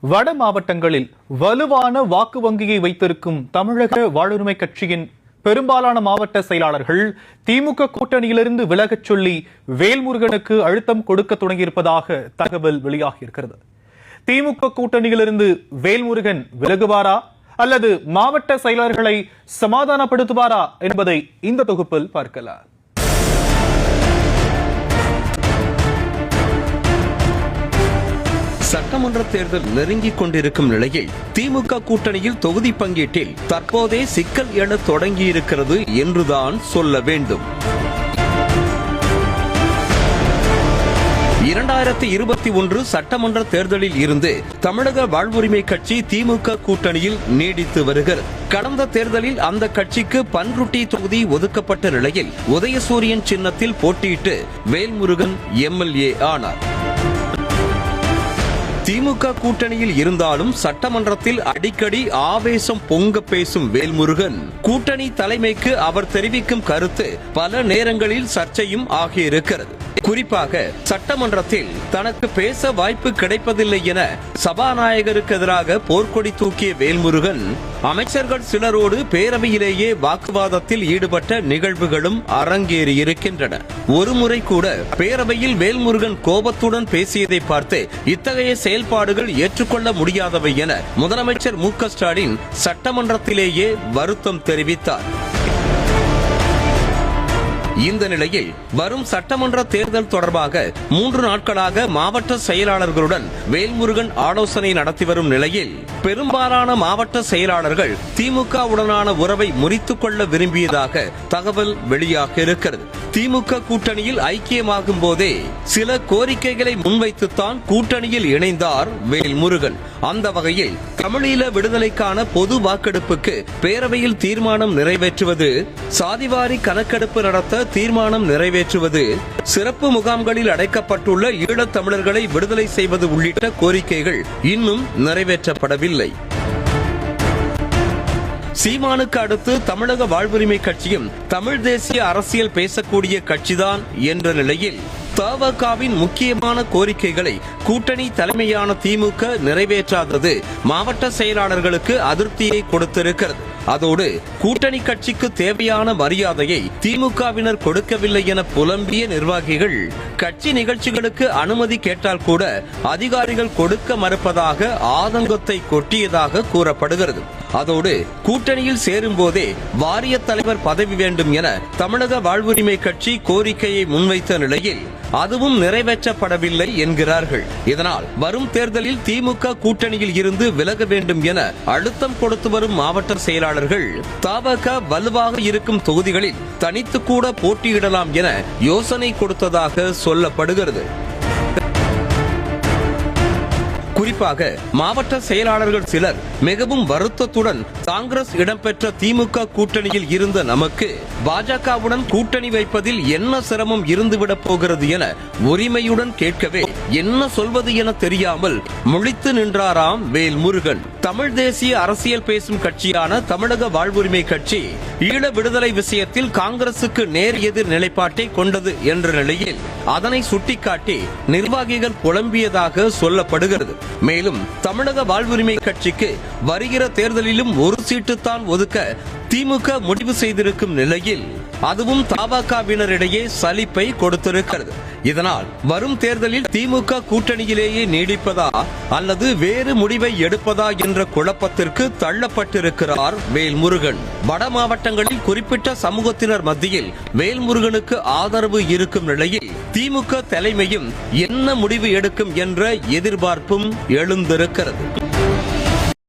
வட மாவட்டங்களில் வலுவான வாக்கு வங்கியை வைத்திருக்கும் தமிழக வாழ்வுரிமை கட்சியின் பெரும்பாலான மாவட்ட செயலாளர்கள் திமுக கூட்டணியிலிருந்து விலகச் சொல்லி வேல்முருகனுக்கு அழுத்தம் கொடுக்க தொடங்கியிருப்பதாக தகவல் வெளியாகியிருக்கிறது. திமுக கூட்டணியிலிருந்து வேல்முருகன் விலகுவாரா? அல்லது மாவட்ட செயலாளர்களை சமாதானப்படுத்துவாரா? என்பதை இந்த தொகுப்பில் பார்க்கலாம். சட்டமன்ற தேர்தல் நெருங்கிக் கொண்டிருக்கும் நிலையில் திமுக கூட்டணியில் தொகுதி பங்கீட்டில் தற்போதே சிக்கல் என தொடங்கியிருக்கிறது என்றுதான் சொல்ல வேண்டும். இரண்டாயிரத்தி இருபத்தி ஒன்று சட்டமன்ற தேர்தலில் இருந்து தமிழக வாழ்வுரிமை கட்சி திமுக கூட்டணியில் நீடித்து வருகிறது. கடந்த தேர்தலில் அந்த கட்சிக்கு பன்ருட்டி தொகுதி ஒதுக்கப்பட்ட நிலையில் உதயசூரியன் சின்னத்தில் போட்டியிட்டு வேல்முருகன் எம்எல்ஏ ஆனார். திமுக கூட்டணியில் இருந்தாலும் சட்டமன்றத்தில் அடிக்கடி ஆவேசம் பொங்க பேசும் வேல்முருகன். கூட்டணி தலைமைக்கு அவர் தெரிவிக்கும் கருத்து பல நேரங்களில் சர்ச்சையும் ஆகியிருக்கிறது. குறிப்பாக சட்டமன்றத்தில் தனக்கு பேச வாய்ப்பு கிடைப்பதில்லை என சபாநாயகருக்கு எதிராக போர்க்கொடி தூக்கிய வேல்முருகன் அமைச்சர்கள் சிலரோடு பேரவையிலேயே வாக்குவாதத்தில் ஈடுபட்ட நிகழ்வுகளும் அரங்கேறியிருக்கின்றன. ஒருமுறை கூட பேரவையில் வேல்முருகன் கோபத்துடன் பேசியதை பார்த்து இத்தகைய செயல்பாடுகள் ஏற்றுக்கொள்ள முடியாதவை என முதலமைச்சர் மு க ஸ்டாலின் சட்டமன்றத்திலேயே வருத்தம் தெரிவித்தார். இந்த நிலையில் வரும் சட்டமன்ற தேர்தல் தொடர்பாக மூன்று நாட்களாக மாவட்ட செயலாளர்களுடன் வேல்முருகன் ஆலோசனை நடத்தி வரும் நிலையில் பெரும்பாலான மாவட்ட செயலாளர்கள் திமுகவுடனான உறவை முறித்துக் கொள்ள விரும்பியதாக தகவல் வெளியாக இருக்கிறது. திமுக கூட்டணியில் ஐக்கியமாகும் போதே சில கோரிக்கைகளை முன்வைத்துத்தான் கூட்டணியில் இணைந்தார் வேல்முருகன். அந்த வகையில் தமிழீழ விடுதலைக்கான பொது வாக்கெடுப்புக்கு பேரவையில் தீர்மானம் நிறைவேற்றுவது சாதிவாரி கணக்கெடுப்பு நடத்த தீர்மானம் நிறைவேற்றுவது சிறப்பு முகாம்களில் அடைக்கப்பட்டுள்ள ஈழத் தமிழர்களை விடுதலை செய்வது உள்ளிட்ட கோரிக்கைகள் இன்னும் நிறைவேற்றப்படவில்லை. சீமானுக்கு அடுத்து தமிழக வாழ்வுரிமை கட்சியும் தமிழ் தேசிய அரசியல் பேசக்கூடிய கட்சிதான் என்ற நிலையில் தவகாவின் முக்கியமான கோரிக்கைகளை கூட்டணி தலைமையான திமுக நிறைவேற்றாதது. மாவட்ட செயலாளர்களுக்கு அதிருப்தியை கொடுத்திருக்கிறது. அதோடு கூட்டணி கட்சிக்கு தேவையான மரியாதையை திமுகவினர் கொடுக்கவில்லை என புலம்பிய நிர்வாகிகள் கட்சி நிகழ்ச்சிகளுக்கு அனுமதி கேட்டால் கூட அதிகாரிகள் கொடுக்க மறுப்பதாக ஆதங்கத்தை கொட்டியதாக கூறப்படுகிறது. அதோடு கூட்டணியில் சேரும் போதே வாரிய தலைவர் பதவி வேண்டும் என தமிழக வாழ்வுரிமை கட்சி கோரிக்கையை முன்வைத்த நிலையில் அதுவும் நிறைவேற்றப்படவில்லை என்கிறார்கள். இதனால் வரும் தேர்தலில் திமுக கூட்டணியில் இருந்து விலக வேண்டும் என அழுத்தம் கொடுத்து வரும் மாவட்ட செயலாளர்கள் தவக வலுவாக இருக்கும் தொகுதிகளில் தனித்து கூட போட்டியிடலாம் என யோசனை கொடுத்ததாக சொல்லப்படுகிறது. குறிப்பாக மாவட்ட செயலாளர்கள் சிலர் மிகவும் வருத்தத்துடன் காங்கிரஸ் இடம்பெற்ற திமுக கூட்டணியில் இருந்த நமக்கு பாஜகவுடன் கூட்டணி வைப்பதில் என்ன சிரமம் இருந்துவிடப் போகிறது என உரிமையுடன் கேட்கவே என்ன சொல்வது என தெரியாமல் முழித்து நின்றாராம் வேல்முருகன். தமிழ் தேசிய அரசியல் பேசும் கட்சியான தமிழக வாழ்வுரிமை கட்சி ஈழ விடுதலை விஷயத்தில் காங்கிரசுக்கு நேர் எதிர் நிலைப்பாட்டை கொண்டது என்ற நிலையில் அதனை சுட்டிக்காட்டி நிர்வாகிகள் புலம்பியதாக சொல்லப்படுகிறது. மேலும் தமிழக வாழ்வுரிமை கட்சிக்கு வருகிற தேர்தலிலும் ஒரு சீட்டு தான் ஒதுக்க திமுக முடிவு செய்திருக்கும் நிலையில் அதுவும் தபாகவினரிடையே சலிப்பை கொடுத்திருக்கிறது. இதனால் வரும் தேர்தலில் திமுக கூட்டணியிலேயே நீடிப்பதா அல்லது வேறு முடிவை எடுப்பதா என்ற குழப்பத்திற்கு தள்ளப்பட்டிருக்கிறார் வேல்முருகன். வட மாவட்டங்களில் குறிப்பிட்ட சமூகத்தினர் மத்தியில் வேல்முருகனுக்கு ஆதரவு இருக்கும் நிலையில் திமுக தலைமையும் என்ன முடிவு எடுக்கும் என்ற எதிர்பார்ப்பும் எழுந்திருக்கிறது.